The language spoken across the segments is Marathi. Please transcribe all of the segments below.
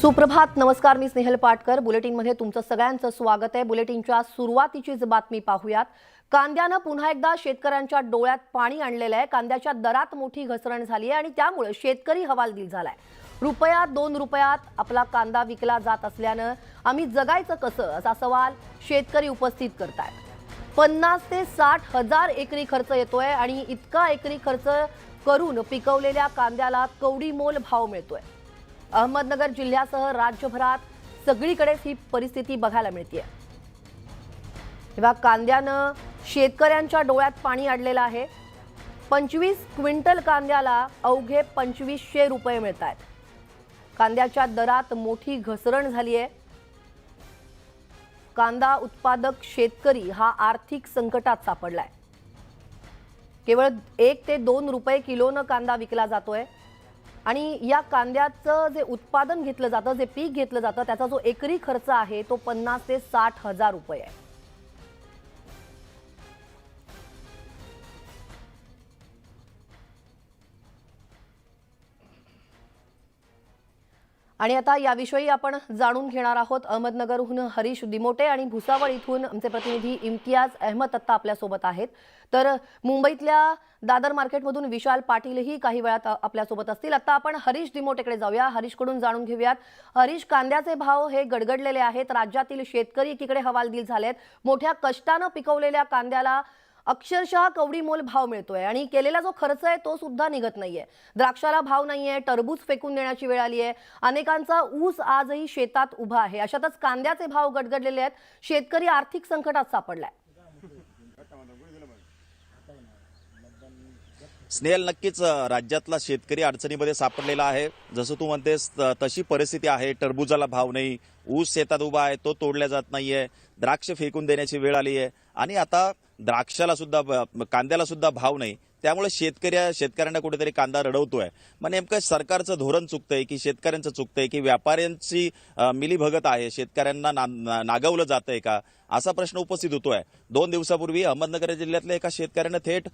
सुप्रभात नमस्कार मी स्नेहल पाटकर. बुलेटिनमध्ये तुमचं सगळ्यांचं स्वागत आहे. बुलेटिनच्या सुरुवातीचीच बातमी पाहूयात. कांद्यानं पुन्हा एकदा शेतकऱ्यांच्या डोळ्यात पाणी आणलेलं आहे. कांद्याच्या दरात मोठी घसरण झाली आहे आणि त्यामुळे शेतकरी हवालदिल झालाय. रुपयात दोन रुपयात आपला कांदा विकला जात असल्यानं आम्ही जगायचं कसं असा सवाल शेतकरी उपस्थित करतायत. पन्नास ते साठ हजार एकरी खर्च येतोय आणि इतका एकरी खर्च करून पिकवलेल्या कांद्याला कवडी मोल भाव मिळतोय. अहमदनगर जिल्ह्यासह राज्यभरात सगळीकडेच ही परिस्थिती बघायला मिळते तेव्हा कांद्यानं शेतकऱ्यांच्या डोळ्यात पाणी अडलेलं आहे. पंचवीस क्विंटल कांद्याला अवघे पंचवीसशे रुपये मिळत आहेत कांद्याच्या दरात मोठी घसरण झाली आहे कांदा उत्पादक शेतकरी हा आर्थिक संकटात सापडलाय. केवळ एक ते दोन रुपये किलोनं कांदा विकला जातोय. आणि या कांद्याचं जे उत्पादन घेतलं जातं जे पीक घेतलं जातं त्याचा जो एकरी खर्च आहे तो पन्नास ते साठ हजार रुपये आहे. आणि आता याविषयी आपण जाणून घेणार आहोत अहमदनगरहून हरीश दिमोटे आणि भुसावळ इथून आमचे प्रतिनिधी इम्तियाज अहमद अत्ता आपल्यासोबत आहेत. तर मुंबईतल्या दादर मार्केटमधून विशाल पाटीलही काही वेळात आपल्यासोबत असतील. आता आपण हरीश दिमोटेकडे जाऊया. हरीशकडून जाणून घेऊयात. हरीश कांद्याचे भाव हे गडगडलेले आहेत. राज्यातील शेतकरी एकीकडे हवालदिल झालेत. मोठ्या कष्टानं पिकवलेल्या कांद्याला अक्षरशः कवडीमोल भाव मिळतोय आणि केलेला जो खर्च आहे तो सुद्धा निघत नाहीये. द्राक्षाला भाव नाहीये टरबूज फेकून देण्याची वेळ आली आहे. अनेकांचा ऊस आजही शेतात उभा आहे. अशातच कांद्याचे भाव गडगडलेले आहेत. शेतकरी आर्थिक संकटात सापडलाय. स्नेहल नक्कीच राज्यातला शेतकरी अडचणीमध्ये सापडलेला आहे. जसं तू म्हणतेस तशी परिस्थिती आहे. टरबुजाला भाव नाही. ऊस शेतात उभा आहे. तो तोडला जात नाहीये. द्राक्ष फेकून देण्याची वेळ आली आहे. आणि आता द्राक्षाला सुद्धा ब- कांद्याला सुद्धा भाव नाही. त्यामुळे शेतकऱ्या शेतकऱ्यांना कुठेतरी कांदा रडवतोय. मग नेमकं सरकारचं धोरण चुकतंय की शेतकऱ्यांचं चुकतंय की व्यापाऱ्यांची मिलीभगत आहे? शेतकऱ्यांना ना- नागवलं जातंय का? असा प्रश्न उपस्थित होतोय. दोन दिवसापूर्वी अहमदनगर जिल्ह्यातल्या एका शेतकऱ्यानं थेट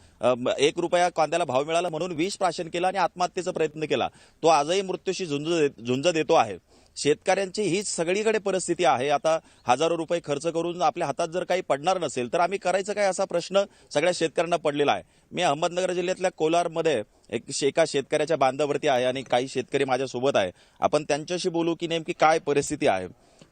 एक रुपया कांद्याला भाव मिळाला म्हणून विष प्राशन केलं आणि आत्महत्येचा प्रयत्न केला. तो आजही मृत्यूशी झुंज दे- झुंज देतो आहे. शेतकऱ्यांची हीच सगळीकडे परिस्थिती आहे. आता हजारो रुपये खर्च करून आपल्या हातात जर काही पडणार नसेल तर आम्ही करायचं काय असा प्रश्न सगळ्या शेतकऱ्यांना पडलेला आहे. मी अहमदनगर जिल्ह्यातल्या कोलारमध्ये एक एका शेतकऱ्याच्या बांधावरती आहे आणि काही शेतकरी माझ्यासोबत आहे. आपण त्यांच्याशी बोलू की नेमकी काय परिस्थिती आहे.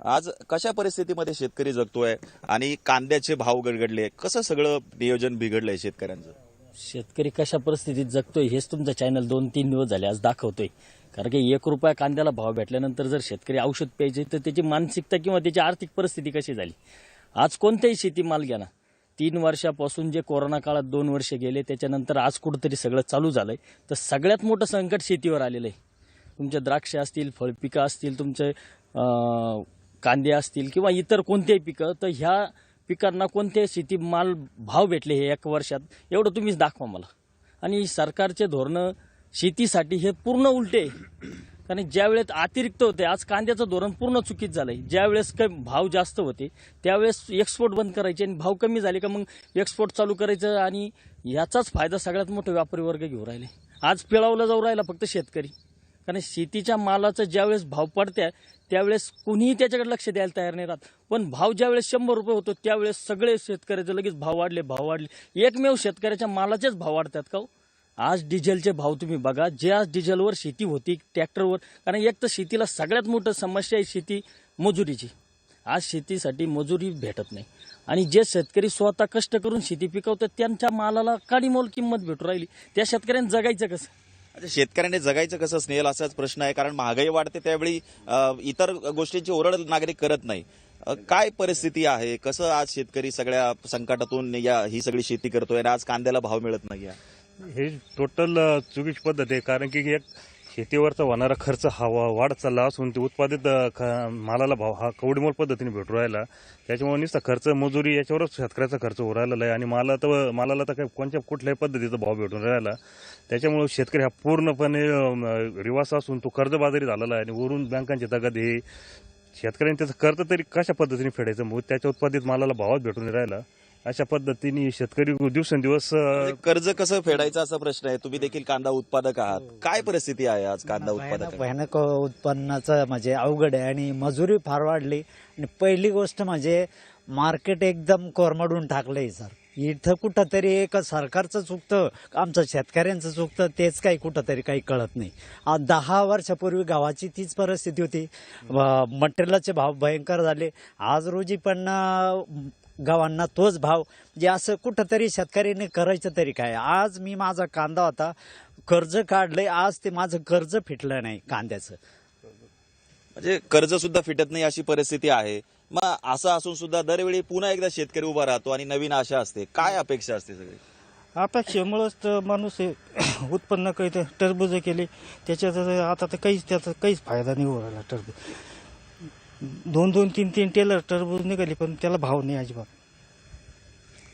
आज कशा परिस्थितीमध्ये शेतकरी जगतोय आणि कांद्याचे भाव गडगडले? कसं सगळं नियोजन बिघडलंय शेतकऱ्यांचं? शेतकरी कशा परिस्थितीत जगतोय हेच तुमचं चॅनल दोन तीन दिवस झाले आज दाखवतोय. कारण की एक रुपया कांद्याला भाव भेटल्यानंतर जर शेतकरी औषध प्यायचे तर त्याची मानसिकता किंवा त्याची आर्थिक परिस्थिती कशी झाली? आज कोणत्याही शेतीमाल घ्या ना. तीन वर्षापासून जे कोरोना काळात दोन वर्ष गेले त्याच्यानंतर आज कुठंतरी सगळं चालू झालंय. तर सगळ्यात मोठं संकट शेतीवर आलेलं आहे. तुमच्या द्राक्ष असतील फळपिकं असतील तुमचे कांदे असतील किंवा इतर कोणतेही पिकं तर ह्या पिकांना कोणते शेती माल भाव भेटले हे एक वर्षात एवढं तुम्हीच दाखवा मला. आणि सरकारचे धोरणं शेतीसाठी हे पूर्ण उलटे कारण ज्यावेळेस अतिरिक्त होते आज कांद्याचं धोरण पूर्ण चुकीच झालंय. ज्यावेळेस काही भाव जास्त होते त्यावेळेस एक्सपोर्ट बंद करायचे आणि भाव कमी झाले का मग एक्सपोर्ट चालू करायचं आणि याचाच फायदा सगळ्यात मोठा व्यापारी वर्ग घेऊ राहिले. आज पिळावला जाऊ राहिला फक्त शेतकरी. कारण शेतीच्या मालाचं ज्यावेळेस भाव पडत्या त्यावेळेस कुणीही त्याच्याकडे लक्ष द्यायला तयार नाही राहत. पण भाव ज्यावेळेस शंभर रुपये होतो त्यावेळेस सगळे शेतकऱ्याचे लगेच भाव वाढले भाव वाढले. एकमेव शेतकऱ्याच्या मालाचेच भाव वाढतात का हो? आज डिझेलचे भाव तुम्ही बघा जे आज डिझेलवर शेती होती ट्रॅक्टरवर कारण एक तर शेतीला सगळ्यात मोठं समस्या आहे शेती मजुरीची. आज शेतीसाठी मजुरी भेटत नाही. आणि जे शेतकरी स्वतः कष्ट करून शेती पिकवतात त्यांच्या मालाला काडीमोल किंमत भेटू राहिली. त्या शेतकऱ्यांनी जगायचं कसं? शेतकऱ्यांनी जगायचं कसं स्नेहल असाच प्रश्न आहे कारण महागाई वाढते त्यावेळी इतर गोष्टींची ओरड नागरिक करत नाही. काय परिस्थिती आहे? कसं आज शेतकरी सगळ्या संकटातून या ही सगळी शेती करतोय आणि आज कांद्याला भाव मिळत नाही हे टोटल चुकीची पद्धत आहे कारण की एक शेतीवरचा होणारा खर्च हा वाढ वाढत चालला असून ते उत्पादित ख- मालाला भाव हा कवडीमोल पद्धतीने भेटू राहिला. त्याच्यामुळे नुसता खर्च मजुरी याच्यावरच शेतकऱ्याचा खर्च होऊ राहिलेला आहे आणि माला तर मालाला तर काही कोणत्या कुठल्याही पद्धतीचा भाव भेटून राहिला. त्याच्यामुळे शेतकरी हा पूर्णपणे अ, रिवास असून तो कर्जबाजारी झालेला आहे आणि वरून बँकांची तगाद हे शेतकऱ्यांनी त्याचं कर्ज तरी कशा पद्धतीने फेडायचं? मग त्याच्या उत्पादित मालाला भावात भेटून राहिला. अशा पद्धतीने शेतकरी दिवसेंदिवस म्हणजे कर्ज कसं फेडायचं असा प्रश्न आहे. तुम्ही देखील कांदा उत्पादक आहात. काय परिस्थिती आहे आज कांदा उत्पादक भयानक उत्पन्नाचं म्हणजे अवघड आहे आणि मजुरी फार वाढली. आणि पहिली गोष्ट म्हणजे मार्केट एकदम कोरमडून टाकलंय सर. इथं कुठंतरी एक सरकारचं चुकतं आमचं शेतकऱ्यांचं चुकतं तेच काही कुठंतरी काही कळत नाही. आज दहा वर्षापूर्वी गावाची तीच परिस्थिती होती. मटेरियलचे भाव भयंकर झाले. आज रोजी पण अं, गावांना तोच भाव. जे असं कुठंतरी शेतकऱ्यांनी करायचं तरी काय? आज मी माझा कांदा होता कर्ज काढलंय आज ते माझं कर्ज फिटलं नाही कांद्याचं. म्हणजे कर्ज सुद्धा फिटत नाही अशी परिस्थिती आहे. मग असं असून सुद्धा दरवेळी पुन्हा एकदा शेतकरी उभा राहतो आणि नवीन आशा असते. काय अपेक्षा असते सगळी? अपेक्षेमुळंच तर माणूस हे उत्पन्न काही टरबूज केले त्याच्यात आता तर काहीच त्याचा काहीच फायदा नाही होऊ राहिला टरबूज. दोन दोन तीन तीन टेलर टरबूज निघाली पण त्याला भाव नाही अजिबात.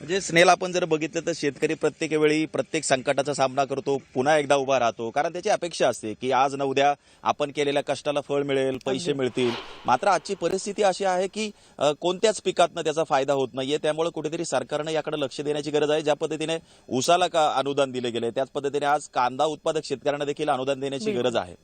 म्हणजे स्नेल आपण जर बघितलं तर शेतकरी प्रत्येक वेळी प्रत्येक संकटाचा सामना करतो पुन्हा एकदा उभा राहतो. कारण त्याची अपेक्षा असते की आज न उद्या आपण केलेल्या कष्टाला फळ मिळेल पैसे मिळतील. मात्र आजची परिस्थिती अशी आहे की कोणत्याच पिकातनं त्याचा फायदा होत नाहीये. त्यामुळे कुठेतरी सरकारनं याकडे लक्ष देण्याची गरज आहे. ज्या पद्धतीने उसाला का अनुदान दिले गेले त्याच पद्धतीने आज कांदा उत्पादक शेतकऱ्यांना देखील अनुदान देण्याची गरज आहे.